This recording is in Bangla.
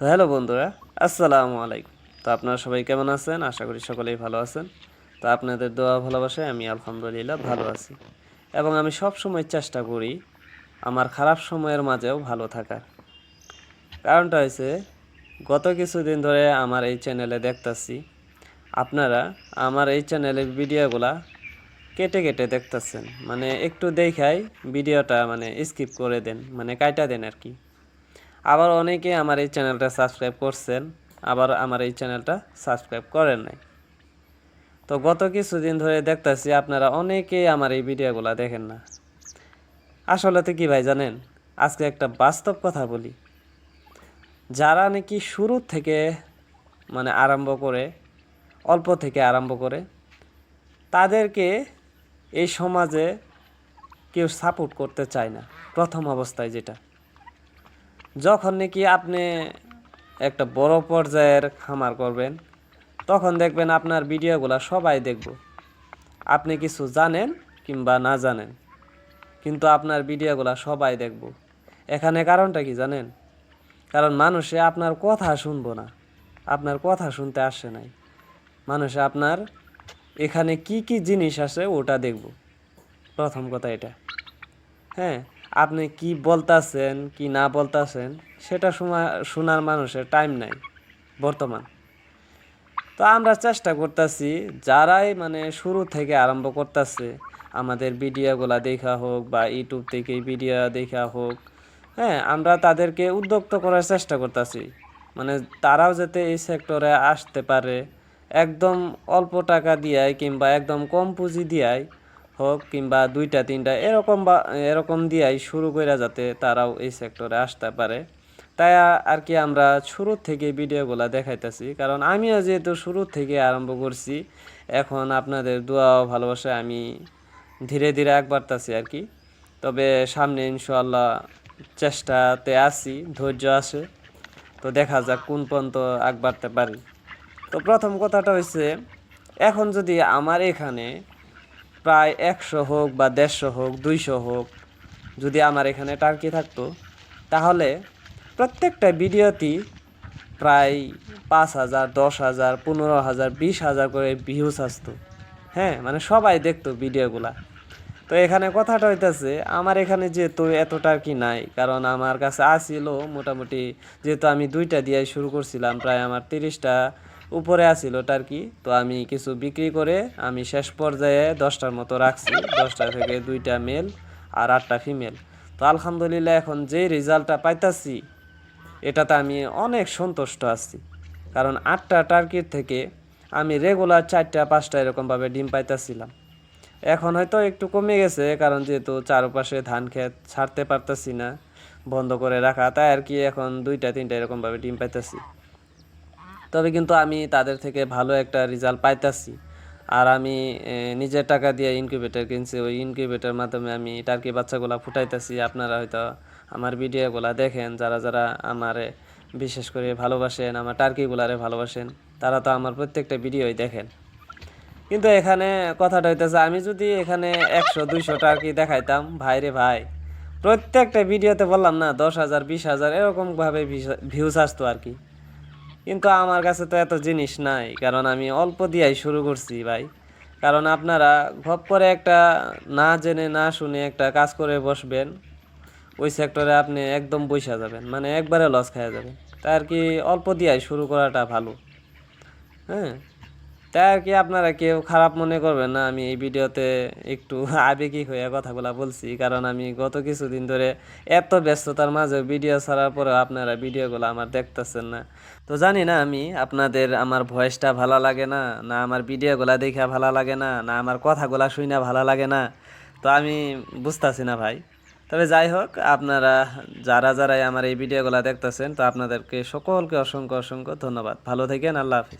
তো হ্যালো বন্ধুরা, আসসালামু আলাইকুম। তো আপনারা সবাই কেমন আছেন? আশা করি সকলেই ভালো আছেন। তো আপনাদের দোয়া ভালোবাসায় আমি আলহামদুলিল্লাহ ভালো আছি। এবং আমি সব সময় চেষ্টা করি আমার খারাপ সময়ের মাঝেও ভালো থাকার। কারণটা হয়েছে, গত কিছুদিন ধরে আমার এই চ্যানেলে দেখতাছি, আপনারা আমার এই চ্যানেলের ভিডিওগুলা কেটে কেটে দেখতেছেন। মানে একটু দেখাই, ভিডিওটা মানে স্কিপ করে দেন মানে কাটা দেন আর কি। আবার অনেকে আমার এই চ্যানেলটা সাবস্ক্রাইব করছেন, আবার আমার এই চ্যানেলটা সাবস্ক্রাইব করেন নাই। তো গত কিছুদিন ধরে দেখতেছি আপনারা অনেকেই আমার এই ভিডিওগুলো দেখেন না। আসলে তো কী ভাই জানেন, আজকে একটা বাস্তব কথা বলি। যারা নাকি শুরু থেকে মানে আরম্ভ করে, অল্প থেকে আরম্ভ করে, তাদেরকে এই সমাজে কেউ সাপোর্ট করতে চায় না, প্রথম অবস্থায় যেটা। যখন নাকি আপনি একটা বড় পর্যায়ের খামার করবেন, তখন দেখবেন আপনার ভিডিওগুলো সবাই দেখব। আপনি কিছু জানেন কিংবা না জানেন, কিন্তু আপনার ভিডিওগুলো সবাই দেখব। এখানে কারণটা কি জানেন? কারণ মানুষে আপনার কথা শুনব না, আপনার কথা শুনতে আসে নাই। মানুষে আপনার এখানে কি কি জিনিস আছে ওটা দেখব। প্রথম কথা এটা। হ্যাঁ আপনি কি বলতাছেন, কি না বলতাছেন, সেটা শোনা, শোনার মানুষের টাইম নাই, বর্তমান। তো আমরা চেষ্টা করতেছি, যারাই মানে শুরু থেকে আরম্ভ করতেছে, আমাদের ভিডিওগুলা দেখা হোক বা ইউটিউব থেকে ভিডিও দেখা হোক হ্যাঁ আমরা তাদেরকে উদ্যোক্ত করার চেষ্টা করতেছি। মানে তারাও যাতে এই সেক্টরে আসতে পারে, একদম অল্প টাকা দিয়াই কিংবা একদম কম পুঁজি দিয়াই হোক কিংবা দুইটা, তিনটা, এরকম বা, এরকম দিয়াই শুরু করে যাতে তারাও এই সেক্টরে আসতে পারে। তাই আর কি আমরা শুরু থেকে ভিডিওগুলো দেখাইতেছি, কারণ আমিও যেহেতু শুরু থেকে আরম্ভ করছি, এখন আপনাদের দোয়া ও ভালোবাসায় আমি ধীরে ধীরে আগ বাড়তাছি আর কি। তবে সামনে ইনশাল্লাহ চেষ্টাতে আছি, ধৈর্য আসে তো দেখা যাক কোন পর্যন্ত আগ বাড়তে পারি। তো প্রথম কথাটা হচ্ছে এখন যদি আমার এখানে প্রায় একশো হোক বা দেড়শো হোক, দুইশো হোক, যদি আমার এখানে টার্কি থাকতো, তাহলে প্রত্যেকটা ভিডিওতেই প্রায় পাঁচ হাজার, দশ হাজার, পনেরো হাজার, বিশ হাজার করে ভিউজ আসতো। হ্যাঁ মানে সবাই দেখতো ভিডিওগুলা। তো এখানে কথাটা হইতেছে, আমার এখানে যেহেতু এত টার্কি নাই, কারণ আমার কাছে আসিল মোটামুটি, যেহেতু আমি দুইটা দিয়ে শুরু করছিলাম, প্রায় আমার তিরিশটা উপরে আসিল টার্কি তো আমি কিছু বিক্রি করে আমি শেষ পর্যায়ে দশটার মতো রাখছি। দশটা থেকে দুইটা মেল আর আটটা ফিমেল তো আলহামদুলিল্লাহ এখন যে রেজাল্টটা পাইতাছি, এটাতে আমি অনেক সন্তুষ্ট আছি। কারণ আটটা টার্কির থেকে আমি রেগুলার চারটা, পাঁচটা এরকমভাবে ডিম পাইতাছিলাম। এখন হয়তো একটু কমে গেছে, কারণ যেহেতু চারপাশে ধান ক্ষেত ছাড়তে পারতাছি না, বন্ধ করে রাখা, তাই আর কি এখন দুইটা, তিনটা এরকমভাবে ডিম পাইতাছি। তবে কিন্তু আমি তাদের থেকে ভালো একটা রেজাল্ট পাইতাছি। আর আমি নিজের টাকা দিয়ে ইনকিউবেটর কিনছি। ওই ইনকিউবেটর মাধ্যমে আমি টার্কি বাচ্চাগুলা ফুটাইতেছি। আপনারা হয়তো আমার ভিডিওগুলা দেখেন। যারা যারা আমারে বিশেষ করে ভালোবাসেন, আমার টার্কিগুলারে ভালোবাসেন, তারা তো আমার প্রত্যেকটা ভিডিওই দেখেন। কিন্তু এখানে কথাটা হইতেছে, আমি যদি এখানে একশো, দুইশো টার্কি দেখাইতাম ভাই রে ভাই, প্রত্যেকটা ভিডিওতে বললাম না, দশ হাজার, বিশ হাজার, এরকমভাবে ভিউজ আসতো আর কি। কিন্তু আমার কাছে তো এত জিনিস নাই, কারণ আমি অল্প দিয়াই শুরু করছি ভাই। কারণ আপনারা ভব করে একটা না জেনে, না শুনে একটা কাজ করে বসবেন, ওই সেক্টরে আপনি একদম বৈশা যাবেন মানে একবারে লস খাওয়া যাবেন। তার কি অল্প দিয়াই শুরু করাটা ভালো। হ্যাঁ? তাই আর কি আপনারা কেউ খারাপ মনে করবেন না, আমি এই ভিডিওতে একটু আবেগিক হয়ে কথাগুলা বলছি, কারণ আমি গত কিছুদিন ধরে এত ব্যস্ততার মাঝে ভিডিও ছাড়ার পরেও আপনারা ভিডিওগুলো আমার দেখতেছেন না। তো জানি না আমি আপনাদের আমার ভয়েসটা ভালো লাগে না না আমার ভিডিওগুলা দেখা ভালো লাগে না না আমার কথাগুলা শুনে ভালো লাগে না, তো আমি বুঝতেছি না ভাই। তবে যাই হোক, আপনারা যারা যারাই আমার এই ভিডিওগুলো দেখতেছেন, তো আপনাদেরকে সকলকে অসংখ্য অসংখ্য ধন্যবাদ। ভালো থাকেন, আল্লাহ হাফিজ।